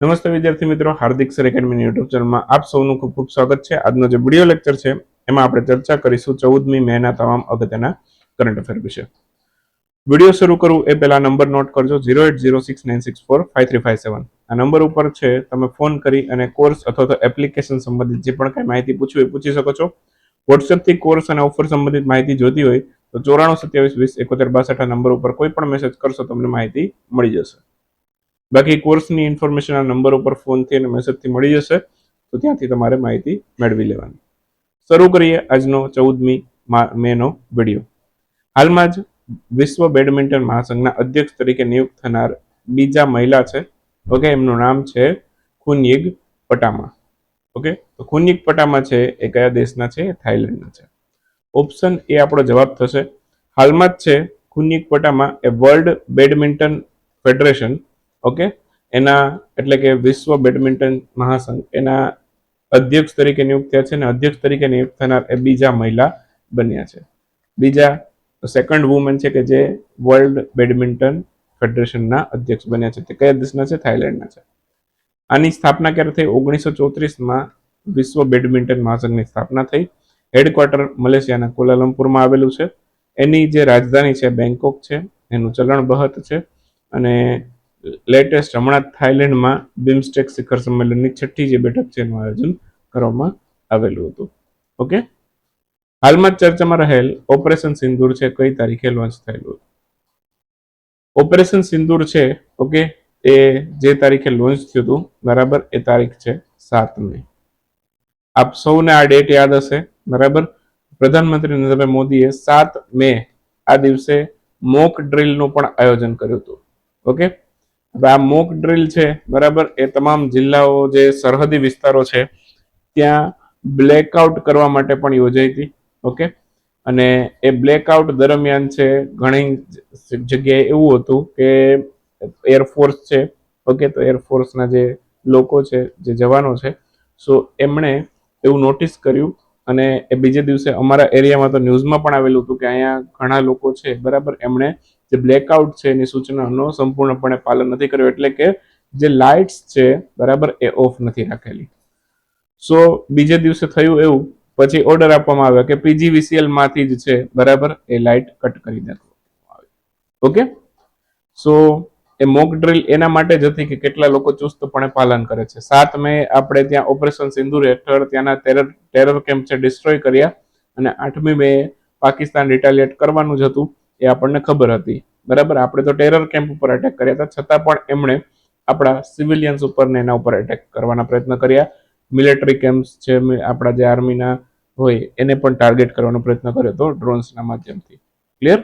નમસ્તે વિદ્યાર્થી મિત્રો, હાર્દિક સર એકેડમીની યુટ્યુબ ચેનલમાં આપ સૌનું ખૂબ ખૂબ સ્વાગત છે. આજનો જે વીડિયો લેક્ચર છે, એમાં આપણે ચર્ચા કરીશું ચૌદમી મેના તમામ અગત્યના કરંટ અફેર વિશે. વીડિયો શરૂ કરું, એ પહેલા નંબર નોટ કરજો zero eight zero six nine six four five three five seven આ નંબર ઉપર છે, તમે ફોન કરી અને કોર્સ અથવા તો એપ્લિકેશન સંબંધિત જે પણ કાંઈ માહિતી પૂછવી પૂછી શકો છો. વોટ્સએપથી કોર્સ અને ઓફર સંબંધિત માહિતી જોતી હોય તો ચોરાણું સત્યાવીસ વીસ એકોતેર બાસઠ નંબર ઉપર કોઈ પણ મેસેજ કરશો તમને માહિતી મળી જશે. બાકી કોર્સની ઇન્ફોર્મેશન આ નંબર ઉપર ફોનથી અને મેસેજથી મળી જશે, તો ત્યાંથી તમારે માહિતી મેળવી લેવાની. શરૂ કરીએ આજનો ચૌદમી મેનો વીડિયો હાલમાં જ વિશ્વ બેડમિન્ટન મહાસંઘના અધ્યક્ષ તરીકે નિયુક્ત થનાર બીજા મહિલા છે, ઓકે, એમનું નામ છે ખુનયિગ પટામા. ઓકે, તો ખુનયિગ પટામા છે એ કયા દેશના છે? થાઈલેન્ડના છે. ઓપ્શન એ આપણો જવાબ થશે. હાલમાં જ છે ખુનયિગ પટામા એ વર્લ્ડ બેડમિન્ટન ફેડરેશન ઓકે એના એટલે કે વિશ્વ બેડમિન્ટન મહાસંઘ. એના અધ્યક્ષ તરીકે નિયુક્ત થયા છે અને અધ્યક્ષ તરીકે નિયુક્ત થનાર એ બીજા મહિલા બન્યા છે. બીજા સેકન્ડ વુમન છે કે જે વર્લ્ડ બેડમિન્ટન ફેડરેશનના અધ્યક્ષ બન્યા છે. તે કયા દેશના છે? થાઈલેન્ડના છે. આની સ્થાપના ક્યારે થઈ? ઓગણીસો ચોત્રીસમાં વિશ્વ બેડમિન્ટન મહાસંઘની સ્થાપના થઈ. હેડક્વાર્ટર મલેશિયાના કોલાલમપુરમાં આવેલું છે. એની જે રાજધાની છે બેંકોક છે. એનું ચલણ બહત છે. અને લેટેસ્ટ હમણાં થાઇલેન્ડમાં બિમસ્ટેક શિખર સંમેલનની છઠ્ઠી જે બેઠક છે એનું આયોજન કરવામાં આવેલું હતું. ઓકે? હાલમાં ચર્ચામાં રહેલ ઓપરેશન સિંદૂર છે, કઈ તારીખે લોન્ચ થયેલું ઓપરેશન સિંદૂર છે, ઓકે, એ જે તારીખે લોન્ચ થયું હતું, બરાબર, એ તારીખ છે સાત મે. આપ સૌને આ ડેટ યાદ હશે, બરાબર? પ્રધાનમંત્રી નરેન્દ્ર મોદીએ સાત મે આ દિવસે મોક ડ્રિલનું પણ આયોજન કર્યું હતું, ઓકે? આ મોક ડ્રિલ છે, બરાબર? એ તમામ જિલ્લાઓ જે સરહદી વિસ્તારો છે, ત્યાં બ્લેકઆઉટ કરવા માટે પણ યોજાઈ હતી, ઓકે? અને એ બ્લેકઆઉટ દરમિયાન છે, ઘણી જગ્યાએ એવું હતું કે એરફોર્સ છે, ઓકે? તો એરફોર્સના જે લોકો છે, જે જવાનો છે, સો એમણે એવું નોટિસ કર્યું અને એ બીજે દિવસે અમારા એરિયામાં તો ન્યૂઝમાં પણ આવેલું હતું કે અહીંયા ઘણા લોકો છે, બરાબર? એમણે જે બ્લેકઆઉટ છે એની સૂચનાનો સંપૂર્ણપણે પાલન નથી કર્યું, એટલે કે જે લાઇટ્સ છે, બરાબર, એ ઓફ નથી રાખેલી. સો બીજે દિવસે થયું એવું, પછી ઓર્ડર આપવામાં આવ્યો કે પીજીવીસીએલમાંથી જ છે, બરાબર, એ લાઇટ કટ કરી આવે. ઓકે સો એ મોક ડ્રિલ એના માટે જ હતી કે કેટલા લોકો ચુસ્તપણે પાલન કરે છે. સાત મે આપણે ત્યાં ઓપરેશન સિંધુર હેઠળ ત્યાંના ટેરર ટેરર કેમ્પ છે ડિસ્ટ્રોય કર્યા. અને આઠમી મે પાકિસ્તાન રિટાલિએટ કરવાનું જ હતું. એ આપણને ખબર હતી. બરાબર? આપણે તો ટેરર કેમ્પ ઉપર એટેક કર્યા હતા. છતાં પણ એમણે આપણા સિવિલિયન્સ ઉપર ને એના ઉપર એટેક કરવાના પ્રયત્ન કર્યા. મિલિટરી કેમ્પ્સ છે આપણા જે આર્મીના હોય, એને પણ ટાર્ગેટ કરવાનો પ્રયત્ન કર્યો હતો ડ્રોન્સના માધ્યમથી. ક્લિયર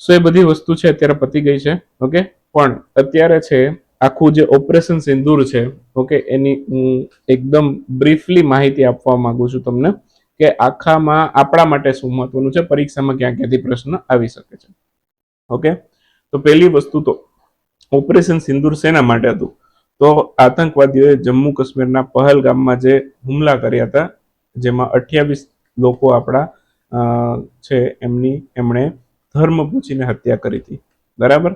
સો એ બધી વસ્તુ છે, અત્યારે પતી ગઈ છે. ઓકે પણ અત્યારે છે, આખું જે ઓપરેશન સિંદૂર છે ઓકે એની હું એકદમ બ્રીફલી માહિતી આપવા માંગુ છું તમને. કે આખામાં આપણા માટે શું મહત્વનું છે? પરીક્ષામાં ક્યાં ક્યાંથી પ્રશ્ન આવી શકે છે? ઓકે? તો પહેલી વસ્તુ તો, ઓપરેશન સિંદૂર શેના માટે હતું? તો આતંકવાદીઓએ જમ્મુ કાશ્મીરના પહલગામમાં જે હુમલા કર્યા હતા, જેમાં અઠ્યાવીસ લોકો આપણા છે એમની, એમણે ધર્મ પૂછીને હત્યા કરી હતી. બરાબર?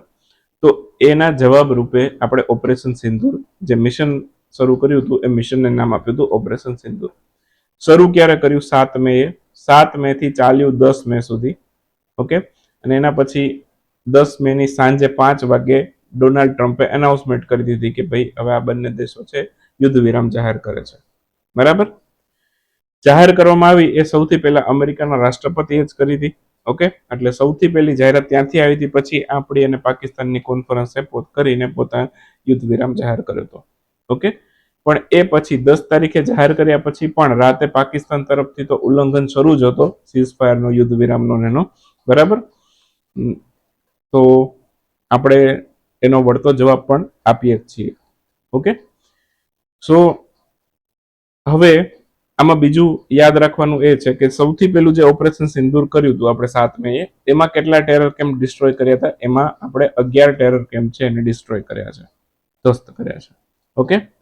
તો એના જવાબ રૂપે આપણે ઓપરેશન સિંદૂર, જે મિશન શરૂ કર્યું હતું, એ મિશનને નામ આપ્યું હતું ઓપરેશન સિંદૂર. શરૂ ક્યારે કર્યું? સાત મે એ સાત મે થી ચાલ્યું દસ મે સુધી. ઓકે? અને એના પછી દસ મે ની સાંજે પાંચ વાગે ડોનાલ્ડ ટ્રમ્પે એનાઉન્સમેન્ટ કરી દીધી કે ભાઈ હવે આ બંને દેશો છે યુદ્ધ વિરામ જાહેર કરે છે. બરાબર? જાહેર કરવામાં આવી એ સૌથી પહેલા અમેરિકાના રાષ્ટ્રપતિએ જ કરી હતી. ઓકે? એટલે સૌથી પહેલી જાહેરાત ત્યાંથી આવી હતી. પછી આપણી અને પાકિસ્તાનની કોન્ફરન્સે પોત કરીને પોતાના યુદ્ધ વિરામ જાહેર કર્યો હતો. ઓકે? પણ એ પછી દસ તારીખે જાહેર કર્યા પછી પણ રાતે પાકિસ્તાન તરફથી તો ઉલ્લંઘન શરૂ જ હતો સીઝ ફાયરનો યુદ્ધ વિરામનો એનો. બરાબર? તો આપણે એનો વળતો જવાબ પણ આપીએ છીએ. ઓકે? સો, હવે આમાં બીજું યાદ રાખવાનું એ છે કે સૌથી પહેલું જે ઓપરેશન સિંદૂર કર્યું હતું આપણે સાત મે એમાં કેટલા ટેરર કેમ્પ ડિસ્ટ્રોય કર્યા હતા? એમાં આપણે અગિયાર ટેરર કેમ્પ છે એને ડિસ્ટ્રોય કર્યા છે. ધસ્ત કર્યા છે. ઓકે?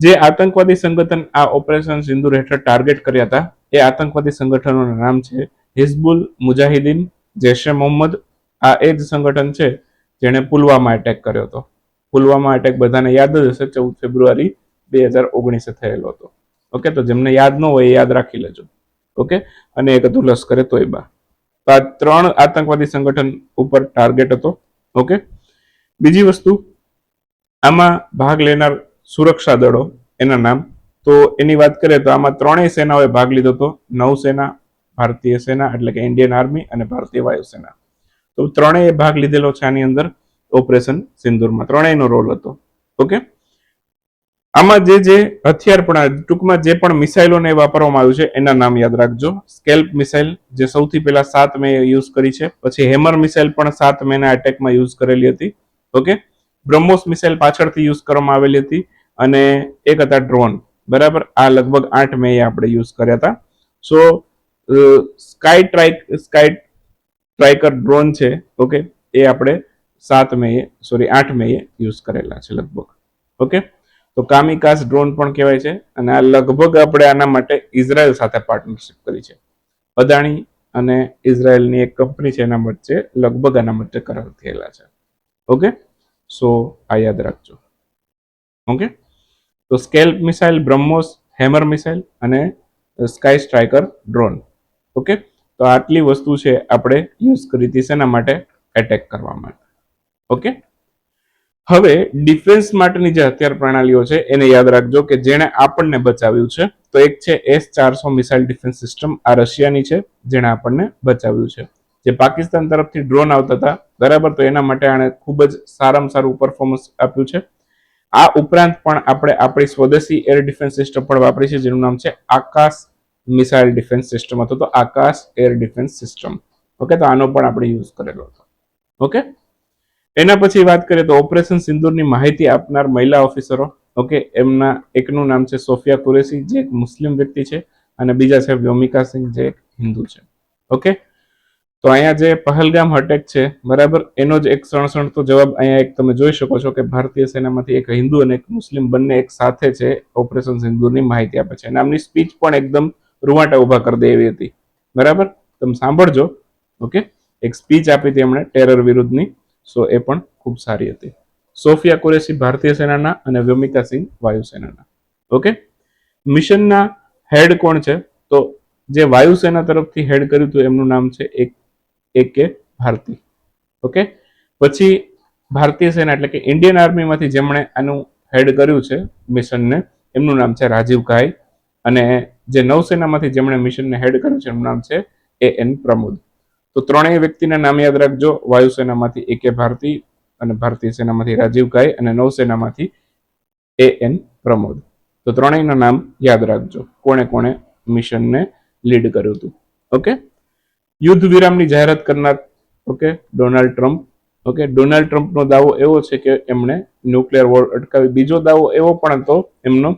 જે આતંકવાદી સંગઠન આ ઓપરેશન સિંદુર હેઠળ ટાર્ગેટ કર્યા હતા, એ આતંકવાદી સંગઠનોનું નામ છે હિઝબુલ મુજાહિદીન જૈશ મોહમ્મદ. આ એ જ સંગઠન છે જેણે પુલવામા એટેક કર્યો હતો. પુલવામા એટેક બધાને યાદ જ હશે, ચૌદ ફેબ્રુઆરી બે હજાર ઓગણીસે થયેલો હતો. ઓકે, તો જેમને યાદ ન હોય એ યાદ રાખી લેજો. ઓકે, અને એક હતું લશ્કરે તોયબા. તો આ ત્રણ આતંકવાદી સંગઠન ઉપર ટાર્ગેટ હતો. ઓકે, બીજી વસ્તુ, આમાં ભાગ લેનાર સુરક્ષા દળો, એના નામ. તો એની વાત કરીએ તો આમાં ત્રણેય સેનાઓએ ભાગ લીધો હતો. નૌસેના ભારતીય સેના એટલે કે ઇન્ડિયન આર્મી અને ભારતીય વાયુસેના. તો ત્રણેય ભાગ લીધેલો છે આની અંદર ઓપરેશન સિંદુરમાં. ત્રણેયનો રોલ હતો. ઓકે? આમાં જે જે હથિયાર પણ, ટૂંકમાં જે પણ મિસાઇલોને વાપરવામાં આવ્યું છે, એના નામ યાદ રાખજો. સ્કેલ્પ મિસાઇલ, જે સૌથી પહેલા સાત મે યુઝ કરી છે. પછી હેમર મિસાઇલ પણ સાત મેના એટેકમાં યુઝ કરેલી હતી. ઓકે? બ્રહ્મોસ મિસાઇલ પાછળથી યુઝ કરવામાં આવેલી હતી. અને એક હતા ડ્રોન બરાબર? આ લગભગ આઠ મે આપણે યુઝ કર્યા હતા. So sky strike sky striker drone છે ઓકે એ આપણે સાત મે સોરી આઠ મે યુઝ કરેલા છે લગભગ ઓકે તો કામિકાસ ડ્રોન પણ કહેવાય છે અને આ લગભગ આપણે આના માટે ઇઝરાયલ સાથે પાર્ટનરશિપ કરી છે. અદાણી અને ઇઝરાયલની એક કંપની છે એના વચ્ચે લગભગ આના વચ્ચે કરાર થયેલા છે ઓકે સો આ યાદ રાખજો ઓકે તો SCALP missile, BrahMos, Hammer missile અને સ્કાય સ્ટ્રાઇકર ડ્રોન. ઓકે? તો આટલી વસ્તુ છે આપણે યુઝ કરી હતી શેના માટે? એટેક કરવા માટે. ઓકે? હવે ડિફેન્સ માટેની જે હથિયાર પ્રણાલીઓ છે એને યાદ રાખજો કે જેણે આપણને બચાવ્યું છે, તો એક છે એસ ચારસો મિસાઇલ ડિફેન્સ સિસ્ટમ, આ રશિયાની છે, જેણે આપણને બચાવ્યું છે. જે પાકિસ્તાન તરફથી ડ્રોન આવતા હતા, બરાબર? તો એના માટે આણે ખૂબ જ સારામાં સારું પરફોર્મન્સ આપ્યું છે. આ ઉપરાંત પણ આપણે આપણી સ્વદેશી એર ડિફેન્સ સિસ્ટમ પણ વાપરી છે, જેનું નામ છે આકાશ મિસાઇલ ડિફેન્સ સિસ્ટમ અથવા તો Akash air defence system okay તો આનો પણ આપણે યુઝ કરેલો હતો. ઓકે એના પછી વાત કરીએ તો ઓપરેશન સિંદૂરની માહિતી આપનાર મહિલા ઓફિસરો ઓકે એમના એકનું નામ છે સોફિયા કુરેશી, જે એક મુસ્લિમ વ્યક્તિ છે. અને બીજા છે વ્યોમિકા સિંહ, જે એક હિન્દુ છે. ઓકે તો અહીંયા જે પહલગામ અટેક છે, બરાબર? એનો જ એક સણસણતો જવાબ અહીંયા એક તમે જોઈ શકો છો કે ભારતીય સેનામાંથી એક હિન્દુ અને એક મુસ્લિમ બંને એક સાથે છે, ઓપરેશન સિંધુની માહિતી આપે છે. અને આમની સ્પીચ પણ એકદમ રૂવાટા ઊભા કરી દે એવી હતી. બરાબર? તમે સાંભળજો. ઓકે? એક સ્પીચ આપી હતી એમણે ટેરર વિરુદ્ધની. સો એ પણ ખૂબ સારી હતી. સોફિયા કુરેશી ભારતીય સેનાના અને વ્યોમિકા સિંહ વાયુસેનાના. ઓકે? મિશનના હેડ કોણ છે? તો જે વાયુસેના તરફથી હેડ કર્યું હતું, એમનું નામ છે એક એ કે ભારતી ઓકે પછી ભારતીય સેના એટલે કે ઇન્ડિયન આર્મીમાંથી જેમણે આનું હેડ કર્યું છે મિશનને એમનું નામ છે રાજીવ ઘાઈ અને જે નૌસેનામાંથી જેમણે મિશનને હેડ કર્યું છે એમનું નામ છે એ એન પ્રમોદ. તો ત્રણેય વ્યક્તિના નામ યાદ રાખજો, વાયુસેનામાંથી એ કે ભારતી અને ભારતીય સેનામાંથી રાજીવ ઘાઈ અને નૌસેનામાંથી એ એન પ્રમોદ. તો ત્રણેયના નામ યાદ રાખજો, કોણે કોણે મિશનને લીડ કર્યું હતું. ઓકે યુદ્ધ વિરામની જાહેરાત કરનાર okay Donald Trump okay Donald ટ્રમ્પનો દાવો એવો છે કે એમણે ન્યુક્લિયર વોર અટકાવી. બીજો દાવો એવો પણ હતો એમનો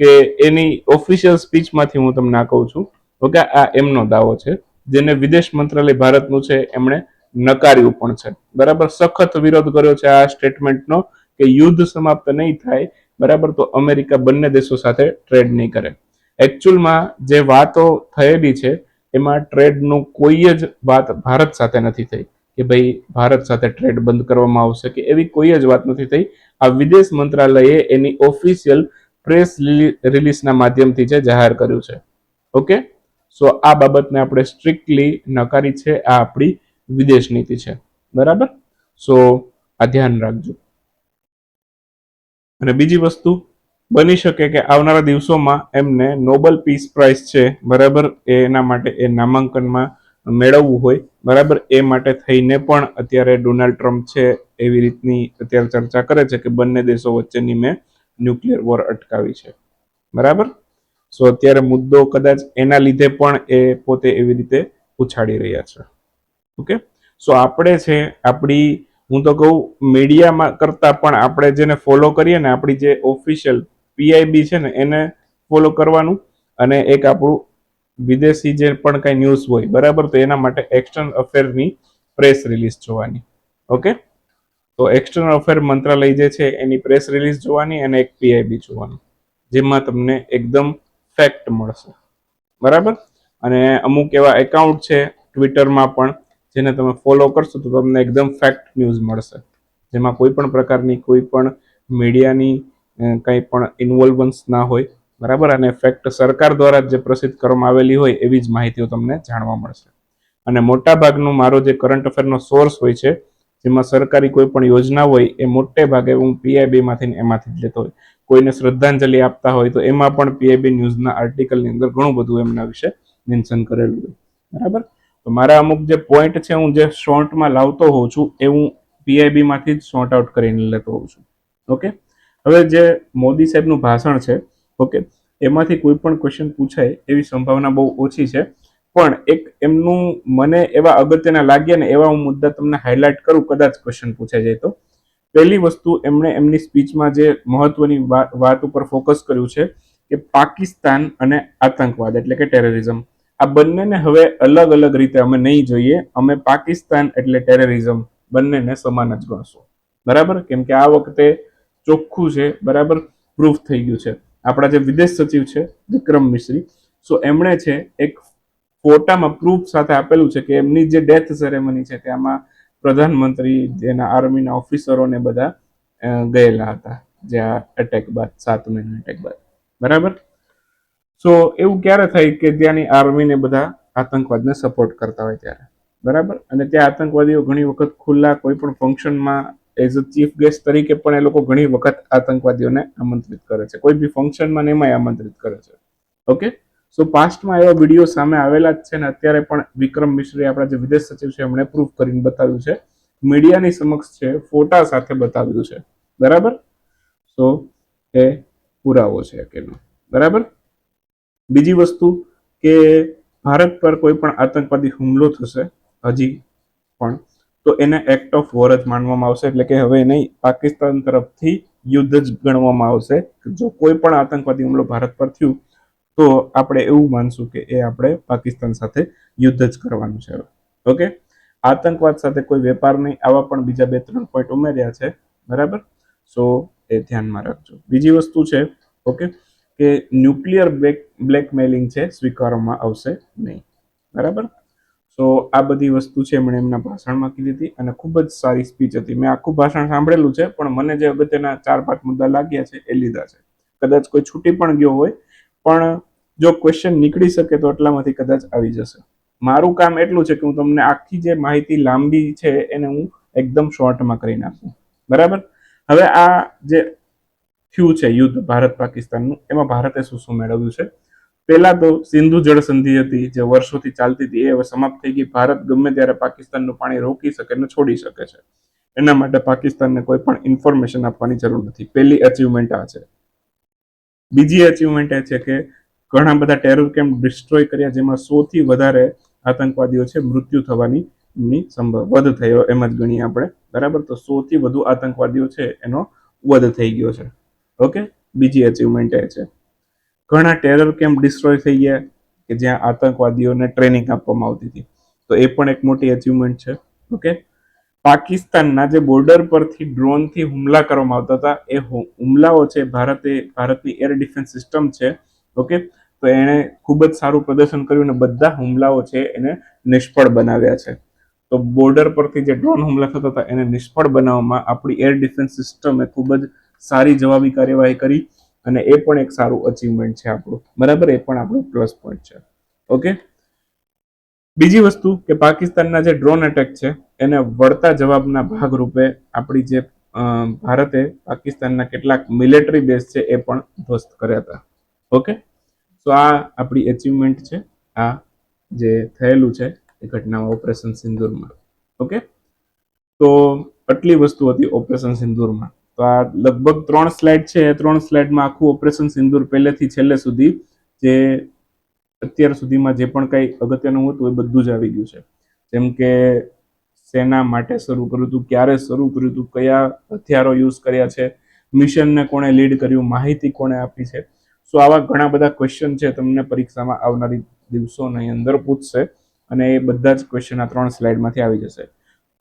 કે એની ઓફિશિયલ સ્પીચમાંથી હું તમને આ કહું છું. ઓકે આ એમનો દાવો છે. જેને વિદેશ મંત્રાલય ભારતનું છે, એમણે નકાર્યું પણ છે. બરાબર? સખત વિરોધ કર્યો છે આ સ્ટેટમેન્ટનો કે યુદ્ધ સમાપ્ત નહીં થાય. બરાબર? તો અમેરિકા બંને દેશો સાથે ટ્રેડ નહીં કરે. એકચ્યુઅલમાં જે વાતો થયેલી છે એમાં ટ્રેડનું કોઈ જ વાત ભારત સાથે નથી થઈ કે ભાઈ ભારત સાથે ટ્રેડ બંધ કરવામાં આવશે કે એવી કોઈ જ વાત નથી થઈ. આ વિદેશ મંત્રાલયે એની ઓફિશિયલ પ્રેસ રિલીઝના માધ્યમથી જે જાહેર કર્યું છે. ઓકે સો આ બાબતને આપણે સ્ટ્રિક્ટલી નકારી છે. આ આપણી વિદેશ નીતિ છે. બરાબર? સો આ ધ્યાન રાખજો. અને બીજી વસ્તુ બની શકે કે આવનારા દિવસોમાં એમને નોબલ પીસ પ્રાઇઝ છે, બરાબર એના માટે એ નામાંકનમાં મેળવવું હોય, બરાબર, એ માટે થઈને પણ અત્યારે ડોનાલ્ડ ટ્રમ્પ છે, એવી રીતની અત્યારે ચર્ચા કરે છે કે બંને દેશો વચ્ચેની મેં ન્યુક્લિયર વોર અટકાવી છે, બરાબર? સો અત્યારે મુદ્દો કદાચ એના લીધે પણ એ પોતે એવી રીતે ઉછાળી રહ્યા છે, ઓકે? સો આપણે છે, આપણી, હું તો કહું મીડિયામાં કરતાં પણ આપણે જેને ફોલો કરીએ ને, આપણી જે ઓફિશિયલ પીઆઈબી છે ને એને ફોલો કરવાનું અને એક આપણું વિદેશી જે પણ કાંઈ ન્યૂઝ હોય, બરાબર? તો એના માટે એક્સટર્નલ અફેરની પ્રેસ રિલીઝ જોવાની. ઓકે તો એક્સટર્નલ અફેર મંત્રાલય જે છે, એની પ્રેસ રિલીઝ જોવાની અને એક પીઆઈબી જોવાની, જેમાં તમને એકદમ ફેક્ટ મળશે. બરાબર? અને અમુક એવા એકાઉન્ટ છે ટ્વિટરમાં પણ, જેને તમે ફોલો કરશો તો તમને એકદમ ફેક્ટ ન્યૂઝ મળશે. જેમાં કોઈ પણ પ્રકારની કોઈ પણ મીડિયાની કંઈ પણ ઇન્વોલ્વન્સ ના હોય, બરાબર? અને ફેક્ટ સરકાર દ્વારા જ પ્રસિદ્ધ કરવામાં આવેલી હોય એવી જ માહિતીઓ તમને જાણવા મળશે. અને મોટાભાગનું મારો જે કરંટ અફેરનો સોર્સ હોય છે, જેમાં સરકારી કોઈ પણ યોજના હોય, એ મોટે ભાગે હું પીઆઈબીમાંથી એમાંથી જ લેતો હોય. કોઈને શ્રદ્ધાંજલિ આપતા હોય તો એમાં પણ પીઆઈબી ન્યૂઝના આર્ટિકલની અંદર ઘણું બધું એમના વિશે મેન્શન કરેલું હોય. બરાબર? તો મારા અમુક જે પોઈન્ટ છે, હું જે શોર્ટમાં લાવતો હોઉં છું, એ હું પીઆઈબીમાંથી જ શોર્ટ આઉટ કરીને લેતો હોઉં છું. ઓકે હવે જે મોદી સાહેબનું ભાષણ છે, ઓકે, એમાંથી કોઈ પણ ક્વેશ્ચન પૂછાય એવી સંભાવના બહુ ઓછી છે. પણ એક એમનું મને એવા અગત્યના લાગ્યા ને એવા હું મુદ્દા તમને હાઇલાઇટ કરું, કદાચ ક્વેશ્ચન પૂછાઈ જાય તો. પહેલી વસ્તુ, એમણે એમની સ્પીચમાં જે મહત્વની વાત ઉપર ફોકસ કર્યું છે કે પાકિસ્તાન અને આતંકવાદ, એટલે કે ટેરરિઝમ આ બંનેને હવે અલગ અલગ રીતે અમે નહીં જોઈએ, અમે પાકિસ્તાન એટલે ટેરરિઝમ બંનેને સમાન જ ગણશું. બરાબર? કેમ કે આ વખતે ચોખ્ખું છે, બરાબર પ્રૂફ થઈ ગયું છે. આપણા જે વિદેશ સચિવ છે, વિક્રમ મિશ્રી. સો એમણે છે, એક ફોટામાં પ્રૂફ સાથે આપેલું છે કે એમની જે ડેથ સેરેમની છે તેમાં પ્રધાનમંત્રી, જેના આર્મીના ઓફિસરોને બધા ગયેલા હતા, જે આ એટેક બાદ, સાત મહિના એટેક બાદ. બરાબર? સો એવું ક્યારે થાય કે ત્યાંની આર્મીને બધા આતંકવાદને સપોર્ટ કરતા હોય ત્યારે? બરાબર? અને ત્યાં આતંકવાદીઓ ઘણી વખત ખુલ્લા કોઈ પણ ફંક્શનમાં એઝ અ ચીફ ગેસ્ટ તરીકે પણ એ લોકો ઘણી વખત આતંકવાદીઓને આમંત્રિત કરે છે. કોઈ બી ફંક્શનમાં એમાંય આમંત્રિત કરે છે. ઓકે સો પાસ્ટમાં એવા વીડિયો સામે આવેલા જ છે ને અત્યારે પણ વિક્રમ મિશ્રી આપણા જે વિદેશ સચિવ છે એમણે પ્રૂફ કરીને બતાવ્યું છે. મીડિયાની સમક્ષ છે, ફોટા સાથે બતાવ્યું છે. બરાબર? સો એ પુરાવો છે કેનો બરાબર? બીજી વસ્તુ કે ભારત પર કોઈ પણ આતંકવાદી હુમલો થશે, હજી પણ તો એને એક્ટ ઓફ વોર જ માનવામાં આવશે, એટલે કે હવે નહીં પાકિસ્તાન તરફથી યુદ્ધ જ ગણવામાં આવશે. જો કોઈ પણ આતંકવાદી હુમલો ભારત પર થયું, તો આપણે એવું માનશું કે એ આપણે પાકિસ્તાન સાથે યુદ્ધ જ કરવાનું છે ઓકે આતંકવાદ સાથે કોઈ વેપાર નહીં, આવા પણ બીજા બે ત્રણ પોઈન્ટ ઉમેર્યા છે. બરાબર? સો એ ધ્યાનમાં રાખજો. બીજી વસ્તુ છે ઓકે કે ન્યુક્લિયર બ્લેક બ્લેકમેલિંગ છે, સ્વીકારવામાં આવશે નહીં. બરાબર? સો આ બધી વસ્તુ છે એમણે એમના ભાષણમાં કીધી હતી અને ખૂબ જ સારી સ્પીચ હતી. મેં આખું ભાષણ સાંભળેલું છે, પણ મને જે અગત્યના ચાર પાંચ મુદ્દા લાગ્યા છે એ લીધા છે. કદાચ કોઈ છૂટી પણ ગયો હોય, પણ જો ક્વેશ્ચન નીકળી શકે તો એટલામાંથી કદાચ આવી જશે. મારું કામ એટલું છે કે હું તમને આખી જે માહિતી લાંબી છે એને હું એકદમ શોર્ટમાં કરી નાખું. બરાબર? હવે આ જે થયું છે યુદ્ધ ભારત પાકિસ્તાનનું એમાં ભારતે શું શું મેળવ્યું છે? પહેલા તો સિંધુ જળ સંધિ હતી જે વર્ષોથી ચાલતી હતી, એ હવે સમાપ્ત થઈ ગઈ. ભારત ગમે ત્યારે પાકિસ્તાનનું પાણી રોકી શકે ને છોડી શકે છે. એના માટે પાકિસ્તાનને કોઈ પણ ઇન્ફોર્મેશન આપવાની જરૂર નથી. પહેલી અચીવમેન્ટ આ છે. બીજી અચીવમેન્ટ એ છે કે ઘણા બધા ટેરર કેમ્પ ડિસ્ટ્રોય કર્યા, જેમાં સૌથી વધારે આતંકવાદીઓ છે, મૃત્યુ થવાની સંભવ, વધ થયો એમ જ ગણીએ આપણે. બરાબર? તો સૌથી વધુ આતંકવાદીઓ છે, એનો વધ થઈ ગયો છે. ઓકે? બીજી અચીવમેન્ટ એ છે. ઘણા ટેરર કેમ્પ ડિસ્ટ્રોય થઈ ગયા કે જ્યાં આતંકવાદીઓને ટ્રેનિંગ આપવામાં આવતી હતી. તો એ પણ એક મોટી અચીવમેન્ટ છે. ઓકે પાકિસ્તાનના જે બોર્ડર પરથી ડ્રોનથી હુમલા કરવામાં આવતા હતા, એ હુમલાઓ છે ભારતે, ભારતની એર ડિફેન્સ સિસ્ટમ છે. ઓકે તો એણે ખૂબ જ સારું પ્રદર્શન કર્યું અને બધા હુમલાઓ છે એને નિષ્ફળ બનાવ્યા છે. તો બોર્ડર પરથી જે ડ્રોન હુમલા થતા હતા, એને નિષ્ફળ બનાવવામાં આપણી એર ડિફેન્સ સિસ્ટમે ખૂબ જ સારી જવાબી કાર્યવાહી કરી. અને એ પણ એક સારું અચીવમેન્ટ છે આપણું. બરાબર? એ પણ આપણું પ્લસ પોઈન્ટ છે. ઓકે બીજી વસ્તુ કે પાકિસ્તાનના જે ડ્રોન એટેક છે, એને વળતા જવાબના ભાગરૂપે આપણી જે ભારતે પાકિસ્તાનના કેટલાક મિલિટરી બેઝ છે એ પણ ધ્વસ્ત કર્યા હતા. ઓકે તો આ આપણી અચીવમેન્ટ છે. આ જે થયેલું છે એ ઘટનામાં ઓપરેશન સિંદુરમાં. ઓકે તો, આટલી વસ્તુ હતી ઓપરેશન સિંદૂરમાં. તો આ લગભગ ત્રણ સ્લાઇડ છે. એ ત્રણ સ્લાઇડમાં આખું ઓપરેશન સિંદૂર પહેલેથી છેલ્લે સુધી જે અત્યાર સુધીમાં જે પણ કંઈ અગત્યનું હતું એ બધું જ આવી ગયું છે. જેમ કે શેના માટે શરૂ કર્યું હતું, ક્યારે શરૂ કર્યું હતું, કયા હથિયારો યુઝ કર્યા છે મિશનને કોણે લીડ કર્યું, માહિતી કોણે આપી છે. સો આવા ઘણા બધા ક્વેશ્ચન છે તમને પરીક્ષામાં આવનારી દિવસોની અંદર પૂછશે અને એ બધા જ ક્વેશ્ચન આ ત્રણ સ્લાઇડમાંથી આવી જશે.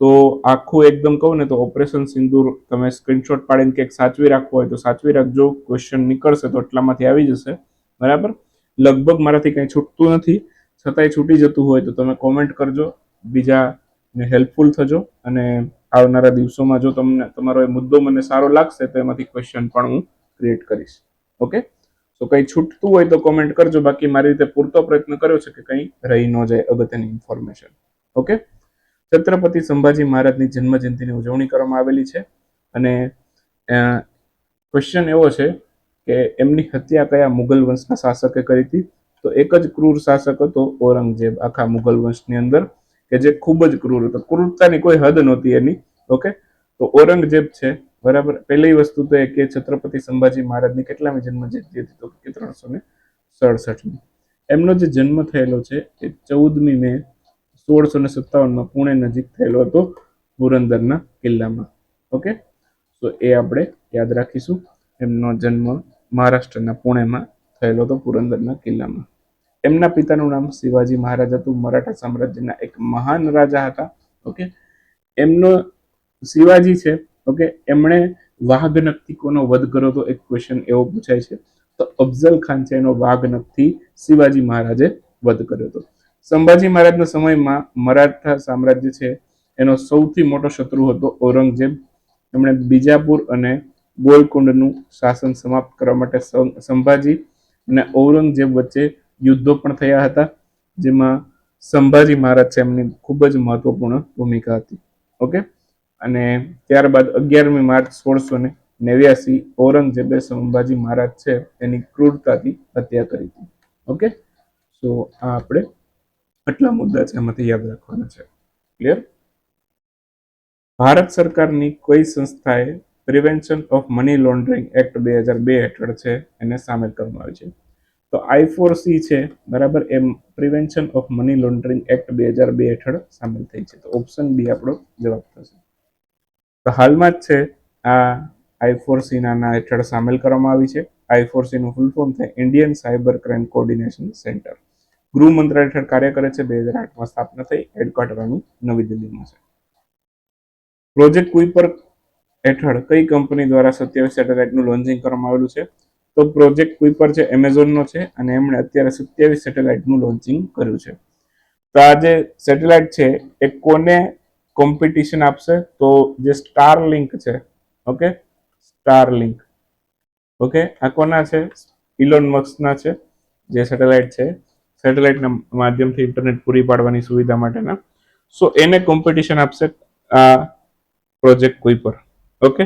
તો આખું એકદમ કહું ને તો ઓપરેશન સિંદૂર તમે સ્ક્રીનશોટ પાડીને કંઈક સાચવી રાખવો હોય તો સાચવી રાખજો ક્વેશ્ચન નીકળશે તો એટલામાંથી આવી જશે. બરાબર? લગભગ મારાથી કંઈ છૂટતું નથી. છતાંય છૂટી જતું હોય તો તમે કોમેન્ટ કરજો. બીજાને હેલ્પફુલ થજો અને આવનારા દિવસોમાં જો તમને, તમારો એ મુદ્દો મને સારો લાગશે તો એમાંથી ક્વેશ્ચન પણ હું ક્રિએટ કરીશ. ઓકે તો કંઈ છૂટતું હોય તો કોમેન્ટ કરજો. બાકી મારી રીતે પૂરતો પ્રયત્ન કર્યો છે કે કંઈ રહી ન જાય અગત્યની ઇન્ફોર્મેશન ઓકે છત્રપતિ સંભાજી મહારાજની જન્મજયંતિની ઉજવણી કરવામાં આવેલી છે. અને ક્વેશ્ચન એવો છે કે એમની હત્યા કયા મુગલ વંશના શાસકે કરી હતી? તો એક જ ક્રૂર શાસક હતો ઔરંગઝેબ, આખા મુગલ વંશની અંદર, કે જે ખૂબ જ ક્રૂર હતો. ક્રૂરતાની કોઈ હદ નહોતી એની, ઓકે? તો ઔરંગઝેબ છે, બરાબર? પહેલી વસ્તુ તો એ કે છત્રપતિ સંભાજી મહારાજની કેટલામી જન્મ જયંતિ હતી? તો કે ત્રણસો ને સડસઠમી એમનો જે જન્મ થયેલો છે એ ચૌદમી મે સોળસો ને સત્તાવનમાં પુણે નજીક થયેલો હતો પુરંદરના કિલ્લામાં. ઓકે? તો એ આપણે યાદ રાખીશું. એમનો જન્મ મહારાષ્ટ્રના પુણેમાં થયેલો હતો પુરંદરના કિલ્લામાં. એમના પિતાનું નામ શિવાજી મહારાજ હતું. મરાઠા સામ્રાજ્યના એક મહાન રાજા હતા. ઓકે? એમનો શિવાજી છે. ઓકે? એમણે વાઘ નખથી કોનો વધ કર્યો તો એક ક્વેશ્ચન એવો પૂછાય છે. તો અફઝલ ખાન છે એનો વાઘ નખથી શિવાજી મહારાજે વધ કર્યો હતો. સંભાજી મહારાજના સમયમાં મરાઠા સામ્રાજ્ય છે, એનો સૌથી મોટો શત્રુ હતો ઔરંગઝેબ. એમણે બીજાપુર અને ગોલકુંડનું શાસન સમાપ્ત કરવા માટે સંભાજી અને ઔરંગઝેબ વચ્ચે યુદ્ધો પણ થયા હતા, જેમાં સંભાજી મહારાજ છે એમની ખૂબ જ મહત્વપૂર્ણ ભૂમિકા હતી. ઓકે? અને ત્યારબાદ અગિયારમી માર્ચ સોળસો ને નેવ્યાસી ઔરંગઝેબે સંભાજી મહારાજ છે એની ક્રૂરતાથી હત્યા કરી હતી. ઓકે? સો આ આપણે આટલા મુદ્દા છે એમાંથી યાદ રાખવાના છે. ક્લિયર ભારત સરકારની કોઈ સંસ્થાએ prevention of money laundering act બે હજાર બે હેઠળ છે એને સામેલ કરવામાં આવી છે? તો આઈ ફોર સી છે, બરાબર, એમ prevention of money laundering act બે હજાર બે હેઠળ સામેલ થઈ છે. તો ઓપ્શન બી આપણો જવાબ થશે. તો હાલમાં જ છે, આ આઈ ફોર સી ના હેઠળ સામેલ કરવામાં આવી છે. આઈ ફોર સી નું ફૂલ ફોર્મ થાય Indian cyber crime coordination centre ગૃહ મંત્રાલય હેઠળ કાર્ય કરે છે. બે હજાર આઠમાં સ્થાપના થઈ. હેડક્વાર્ટરનું નવી દિલ્હીમાં છે. પ્રોજેક્ટ કુઈપર હેઠળ કઈ કંપની દ્વારા સત્યાવીસ સેટેલાઇટનું લોન્ચિંગ કરવામાં આવેલું છે? તો પ્રોજેક્ટ કુઈપર છે, એમેઝોનનો છે અને એમણે અત્યારે સત્યાવીસ સેટેલાઇટનું લોન્ચિંગ કર્યું છે. તો આ જે સેટેલાઇટ છે, એ કોને કોમ્પિટિશન આપશે? તો જે સ્ટાર લિંક છે, ઓકે? Starlink okay? આ કોના છે? ઇલોન મસ્કના છે. જે સેટેલાઇટ છે સેટેલાઇટના માધ્યમથી ઇન્ટરનેટ પૂરી પાડવાની સુવિધા માટેના. સો એને કોમ્પિટિશન આપશે આ પ્રોજેક્ટ કુઈપર ઓકે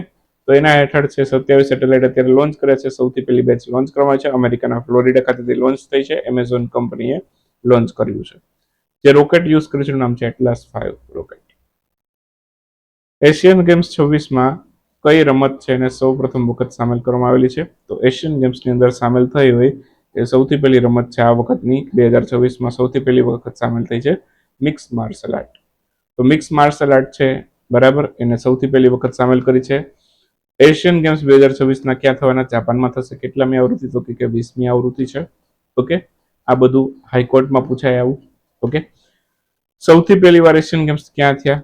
તો એના હેઠળ છે સત્યાવીસ સેટેલાઇટ અત્યારે લોન્ચ કરે છે. સૌથી પહેલી બેચ લોન્ચ કરવામાં છે. અમેરિકાના ફ્લોરિડા ખાતેથી લોન્ચ થઈ છે. એમેઝોન કંપનીએ લોન્ચ કર્યું છે. જે રોકેટ યુઝ કર્યું છે નામ છે Atlas five rocket Asian Games છવ્વીસમાં કઈ રમત છે? એને સૌ પ્રથમ વખત સામેલ કરવામાં આવેલી છે. તો એશિયન ગેમ્સની અંદર સામેલ થઈ હોય એ સૌથી પહેલી રમત છે આ વખતની, બે હજાર છવ્વીસમાં સૌથી પહેલી વખત સામેલ થઈ છે મિક્સ માર્શલ આર્ટ. તો મિક્સ માર્શલ આર્ટ છે, બરાબર? એને સૌથી પહેલી વખત સામેલ કરી છે. એશિયન ગેમ્સ બે હજાર છવ્વીસના ક્યાં થવાના? જાપાનમાં થશે. કેટલામી આવૃત્તિ? તો કે વીસમી આવૃત્તિ છે. ઓકે? આ બધું હાઈકોર્ટમાં પૂછાય આવું. ઓકે? સૌથી પહેલી વાર એશિયન ગેમ્સ ક્યાં થયા?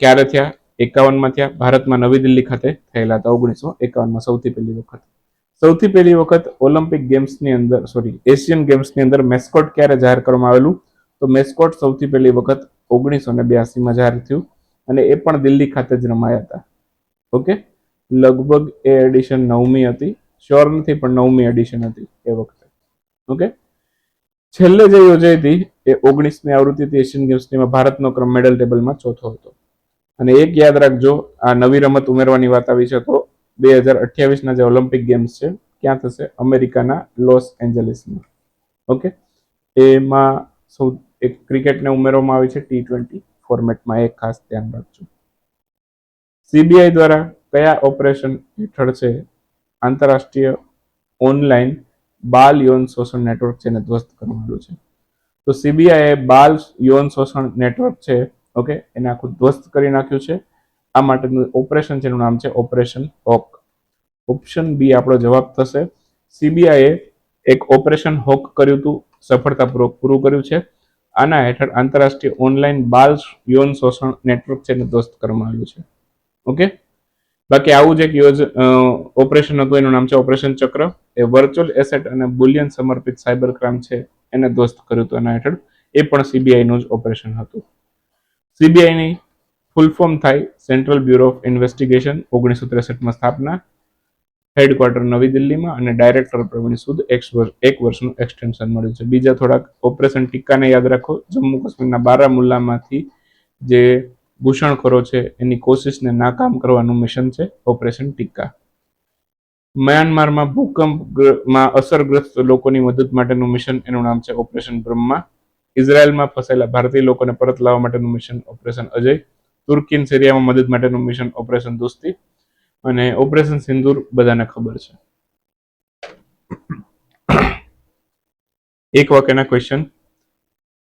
ક્યારે થયા? એકાવનમાં થયા. ભારતમાં નવી દિલ્હી ખાતે થયેલા હતા ઓગણીસો એકાવનમાં સૌથી પહેલી વખત. સૌથી પહેલી વખત ઓલિમ્પિક ગેમ્સની અંદર સોરી એશિયન ગેમ્સની અંદર મેસ્કોટ ક્યારે જાહેર કરવામાં આવેલું? તો મેસ્કોટ સૌથી પહેલી વખત ઓગણીસો ને બ્યાસીમાં જાહેર થયું અને એ પણ દિલ્હી ખાતે જ રમાયા હતા. ઓકે? લગભગ એ એડિશન નવમી હતી. શ્યોર નથી, પણ નવમી એડિશન હતી એ વખતે. ઓકે? છેલ્લે જે યોજાઈ હતી, એ ઓગણીસમી આવૃત્તિ હતી એશિયન ગેમ્સની ભારતનો ક્રમ મેડલ ટેબલમાં ચોથો હતો. અને એક યાદ રાખજો, આ નવી રમત ઉમેરવાની વાત આવી છે તો બે હજાર અઠ્યાવીસના જે ઓલિમ્પિક ગેમ્સ છે, ક્યાં થશે? અમેરિકાના લોસ એન્જલિસમાં ઓકે એમાં સૌ, એક ક્રિકેટને ઉમેરવામાં આવી છે ટી ટ્વેન્ટી ફોર્મેટમાં એક ખાસ ધ્યાન રાખજો. સીબીઆઈ દ્વારા કયા ઓપરેશન હેઠળ છે? આંતરરાષ્ટ્રીય ઓનલાઈન બાલ યૌન શોષણ નેટવર્ક છે એને ધ્વસ્ત કરવાનું છે. તો સીબીઆઈ બાલ યૌન શોષણ નેટવર્ક છે ઓકે એને આખું ધ્વસ્ત કરી નાખ્યું છે. આ માટેનું ઓપરેશન એનું નામ છે ઓપરેશન હોક ઓપ્શન બી આપણો જવાબ થશે. સીબીઆઈએ એક ઓપરેશન હોક કર્યું હતું, સફળતાપૂર્વક પૂરું કર્યું છે. આના હેઠળ આંતરરાષ્ટ્રીય ઓનલાઈન બાલ યૌન શોષણ નેટવર્ક છે, એને ધ્વસ્ત કરવામાં આવ્યું છે. ઓકે? બાકી આવું જ એક યોજ ઓપરેશન હતું, એનું નામ છે ઓપરેશન ચક્ર. એ વર્ચ્યુઅલ એસેટ અને બુલિયન સમર્પિત સાયબર ક્રાઇમ છે, એને ધ્વસ્ત કર્યું હતું એના હેઠળ. એ પણ સીબીઆઈનું જ ઓપરેશન હતું. સીબીઆઈની ફૂલ ફોર્મ થાય સેન્ટ્રલ બ્યુરો ઓફ ઇન્વેસ્ટિગેશન ઓગણીસો ત્રેસઠમાં સ્થાપના. હેડક્વાર્ટર નવી દિલ્હીમાં અને ડાયરેક્ટર પ્રવીણ સુદ એક વર્ષ એક વર્ષનું એક્સટેન્શન મળ્યું છે. બીજા થોડાક ઓપરેશન ટીકાને યાદ રાખો. જમ્મુ કાશ્મીરના બારામુલ્લામાંથી જે ઘૂસણખોરો છે, એની કોશિશને નાકામ કરવાનું મિશન છે ઓપરેશન ટીકા. મ્યાનમારમાં ભૂકંપમાં અસરગ્રસ્ત લોકોની મદદ માટેનું મિશન એનું નામ છે ઓપરેશન બ્રહ્મા. ઇઝરાયલમાં ફસાયેલા ભારતીય લોકોને પરત લાવવા માટેનું મિશન ઓપરેશન અજય. તુર્કી અને સિરિયામાં મદદ માટેનું મિશન ઓપરેશન દોસ્તી અને ઓપરેશન સિંદૂર બધાને ખબર છે. એક વાક્યના ક્વેશ્ચન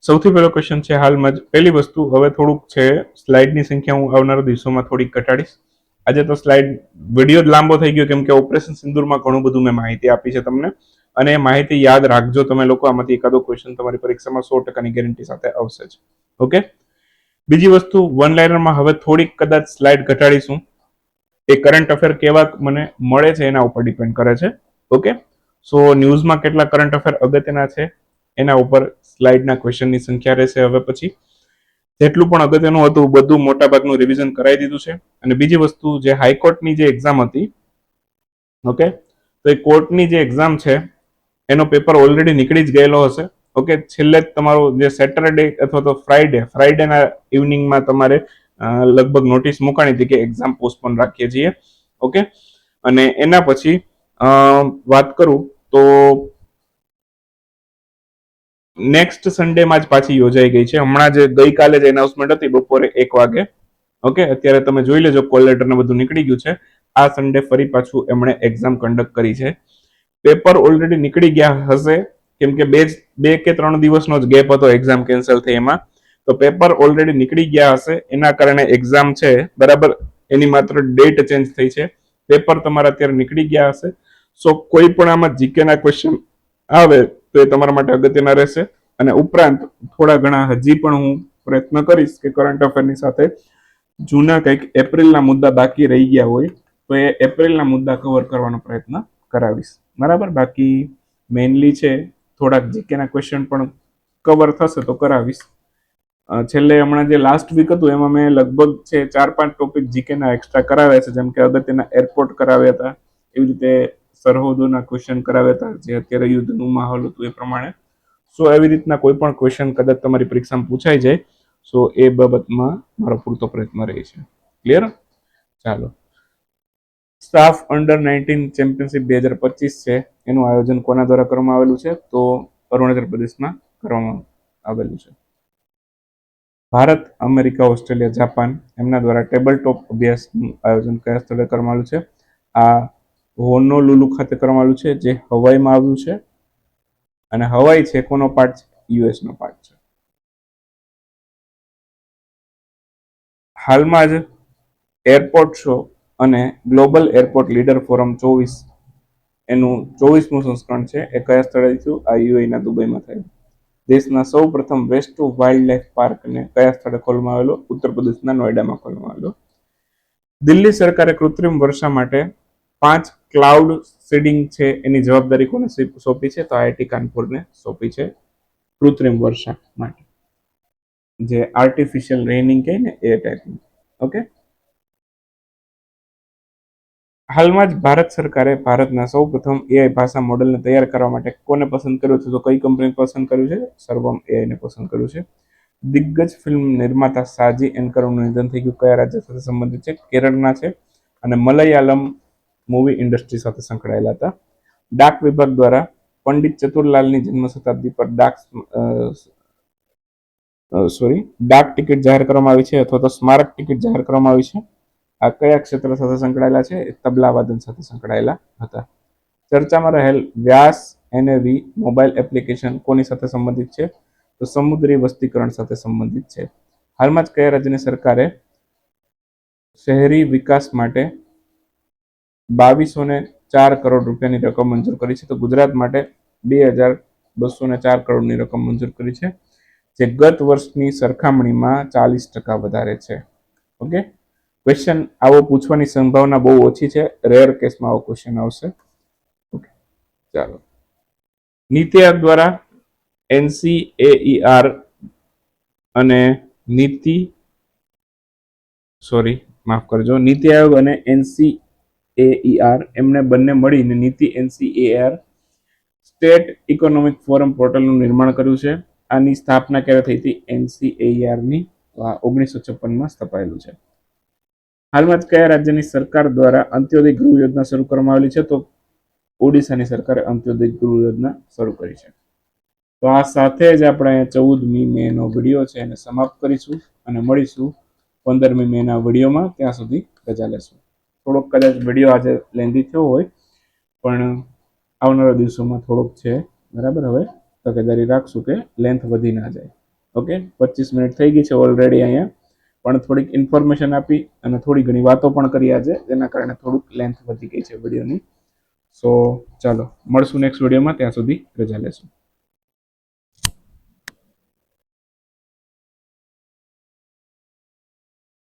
સૌથી પહેલો ક્વેશ્ચન છે હાલમાં જ. પહેલી વસ્તુ હવે થોડુંક છે સ્લાઇડની સંખ્યા હું આવનારા દિવસોમાં થોડીક ઘટાડીશ. આજે તો સ્લાઇડ વીડિયો લાંબો થઈ ગયો કેમ કે ઓપરેશન સિંદૂરમાં ઘણું બધું મેં માહિતી આપી છે તમને. અને માહિતી યાદ રાખજો, તમે લોકો આમાંથી એકાદો ક્વેશ્ચન તમારી પરીક્ષામાં સો ટકાની ગેરંટી સાથે આવશે જ. ઓકે બીજી વસ્તુ વન લાઇનરમાં હવે થોડીક કદાચ સ્લાઇડ ઘટાડીશું. એ કરંટ અફેર કેવા મને મળે છે, એના ઉપર ડિપેન્ડ કરે છે. ઓકે સો ન્યૂઝમાં કેટલા કરંટ અફેર અગત્યના છે, એના ઉપર સ્લાઇડના ક્વેશ્ચનની સંખ્યા રહેશે હવે પછી. જેટલું પણ અગત્યનું હતું, બધું મોટા ભાગનું રિવિઝન કરાવી દીધું છે. અને બીજી વસ્તુ, જે હાઈકોર્ટની જે એક્ઝામ હતી ઓકે તો એ કોર્ટની જે એક્ઝામ છે, એનો પેપર ઓલરેડી નીકળી જ ગયેલો હશે. ઓકે, છેલ્લે તમારો જે સેટરડે અથવા તો ફ્રાઈડે ફ્રાઈડેના ઇવનિંગમાં તમારે લગભગ નોટિસ મુકાણી હતી કે એક્ઝામ પોસ્ટપોન રાખીએ છીએ. ઓકે? અને એના પછી વાત કરું તો નેક્સ્ટ સન્ડેમાં જ પાછી યોજાઈ ગઈ છે. હમણાં જે ગઈકાલે જ એનાઉન્સમેન્ટ હતી, બપોરે એક વાગે. ઓકે? અત્યારે તમે જોઈ લેજો કોલ લેટર ને બધું નીકળી ગયું છે. આ સન્ડે ફરી પાછું એમણે એક્ઝામ કન્ડક્ટ કરી છે. પેપર ઓલરેડી નીકળી ગયા હશે. કેમ કે બે બે કે ત્રણ દિવસનો જ ગેપ હતો એક્ઝામ કેન્સલ થઈ એમાં. તો પેપર ઓલરેડી નીકળી ગયા હશે. એના કારણે એક્ઝામ છે, બરાબર? એની માત્ર ડેટ ચેન્જ થઈ છે. પેપર તમારા અત્યારે નીકળી ગયા હશે. સો કોઈ પણ આમાં જીકેના ક્વેશ્ચન આવે, તો એ તમારા માટે અગત્યના રહેશે. અને ઉપરાંત, થોડા ઘણા હજી પણ હું પ્રયત્ન કરીશ કે કરંટ અફેરની સાથે જૂના કંઈક એપ્રિલના મુદ્દા બાકી રહી ગયા હોય, તો એ એપ્રિલના મુદ્દા કવર કરવાનો પ્રયત્ન કરાવીશ. બરાબર? બાકી મેઇનલી છે થોડાક જીકેના ક્વેશ્ચન પણ કવર થશે તો કરાવીશ. છેલ્લે હમણાં જે લાસ્ટ વીક હતું, એમાં મેં લગભગ છે ચાર પાંચ ટોપિક જીકેના એક્સ્ટ્રા કરાવ્યા છે, જેમ કે અગત્યના એરપોર્ટ કરાવ્યા હતા, એવી રીતે સરહદોના ક્વેશ્ચન કરાવ્યા હતા, જે અત્યારે યુદ્ધનું માહોલ હતું એ પ્રમાણે. સો, એવી રીતના કોઈ પણ ક્વેશ્ચન કદાચ તમારી પરીક્ષામાં પૂછાઈ જાય, સો એ બાબતમાં મારો પૂરતો પ્રયત્ન રહે છે. ક્લિયર ચાલો. સ્ટાફ અંડર નાઇન્ટીન ચેમ્પિયનશિપ બે હજાર પચીસ છે. એનું આયોજન કોના દ્વારા કરવામાં આવેલું છે? તો અરુણાચલ પ્રદેશમાં કરવામાં આવેલું છે. ભારત, અમેરિકા, ઓસ્ટ્રેલિયા, જાપાન એમના દ્વારા ટેબલ ટોપ અભ્યાસનું આયોજન કયા સ્થળે કરવામાં આવ્યું છે? આ હોનોલુલુ ખાતે કરવામાં આવ્યું છે, જે હવાઈમાં આવ્યું છે. અને હવાઈ છે, કોનો પાર્ટ છે? યુએસ નો પાર્ટ છે. હાલમાં જ એરપોર્ટ શો અને ગ્લોબલ એરપોર્ટ લીડર ફોરમ ચોવીસ, એનું ચોવીસમું સંસ્કરણ છે. એ કયા સ્થળે થયું? આ યુએના દુબઈમાં થયું. દેશના સૌ પ્રથમ વેસ્ટ વાઇલ્ડ લાઇફ પાર્કને કયા સ્થળે ખોલવામાં આવેલો? ઉત્તર પ્રદેશના નોઈડામાં ખોલવામાં આવેલો. દિલ્હી સરકારે કૃત્રિમ વર્ષા માટે પાંચ ક્લાઉડ સીડિંગ છે એની જવાબદારી કોને સોંપી છે? તો આઈઆઈટી કાનપુરને સોંપી છે કૃત્રિમ વર્ષા માટે. જે આર્ટિફિશિયલ રેનિંગ કહે ને એ ટાઈપનું ઓકે હાલમાં જ ભારત સરકારે ભારતના સૌ પ્રથમ એઆઈ ભાષા મોડેલને તૈયાર કરવા માટે કોને પસંદ કર્યું છે? તો કઈ કંપની પસંદ કર્યું છે? સર્વમ એઆઈને પસંદ કર્યું છે. દિગ્ગજ ફિલ્મ નિર્માતા સાજી એન્કરનું નિધન થઈ ગયું. કયા રાજ્ય સાથે સંબંધિત છે? કેરળના છે. અને મલયાલમ મૂવી ઇન્ડસ્ટ્રી સાથે સંકળાયેલા હતા. ડાક વિભાગ દ્વારા પંડિત ચતુરલાલની જન્મ શતાબ્દી પર ડાક સોરી, ડાક ટિકિટ જાહેર કરવામાં આવી છે અથવા તો સ્મારક ટિકિટ જાહેર કરવામાં આવી છે. આ કયા ક્ષેત્ર સાથે સંકળાયેલા છે? તબલા વાદન સાથે સંકળાયેલા હતા. ચર્ચામાં રહેલ વ્યાસ એનએવી મોબાઈલ એપ્લિકેશન કોની સાથે સંબંધિત છે? તો સમુદ્રી વસ્તીકરણ સાથે સંબંધિત છે. હાલમાં જ કયા રાજ્યની સરકારે શહેરી વિકાસ માટે બાવીસો ને ચાર કરોડ રૂપિયાની રકમ મંજૂર કરી છે? તો ગુજરાત માટે બે હજાર બસો ને ચાર કરોડની રકમ મંજૂર કરી છે, જે ગત વર્ષની સરખામણીમાં ચાલીસ ટકા વધારે છે. ઓકે? ક્વેશ્ચન આવો પૂછવાની સંભાવના બહુ ઓછી છે. રેર કેસમાં આવો ક્વેશ્ચન આવશે. ઓકે ચાલો. નીતિ આયોગ દ્વારા એનસીએઈઆર અને નીતિ સોરી માફ કરજો. નીતિ આયોગ અને એનસીએઈઆર એમને બંને મળીને NITI NCAER state economic forum પોર્ટલનું નિર્માણ કર્યું છે. આની સ્થાપના ક્યારે થઈ હતી? એનસીએઈઆરની ઓગણીસો છપ્પનમાં સ્થપાયેલું છે. હાલમાં જ કયા રાજ્યની સરકાર દ્વારા અંત્યોદય ગૃહ યોજના શરૂ કરવામાં આવેલી છે? તો ઓડિશાની સરકારે અંત્યોદય ગૃહ યોજના શરૂ કરી છે. તો આ સાથે જ આપણે ચૌદમી મે નો વીડિયો છે, એને સમાપ્ત કરીશું અને મળીશું પંદરમી મે ના વિડીયોમાં ત્યાં સુધી રજા લેશું. થોડોક કદાચ વીડિયો આજે લેન્ધી થયો હોય, પણ આવનારા દિવસોમાં થોડોક છે, બરાબર? હવે તકેદારી રાખશું કે લેન્થ વધી ના જાય. ઓકે? પચીસ મિનિટ થઈ ગઈ છે ઓલરેડી અહીંયા. પણ થોડીક ઇન્ફોર્મેશન આપી અને થોડી ઘણી વાતો પણ કરી આજે, જેના કારણે થોડુંક લેન્થ વધી ગઈ છે વિડીયોની સો ચાલો, મળશું નેક્સ્ટ વિડીયોમાં ત્યાં સુધી રજા લેશું.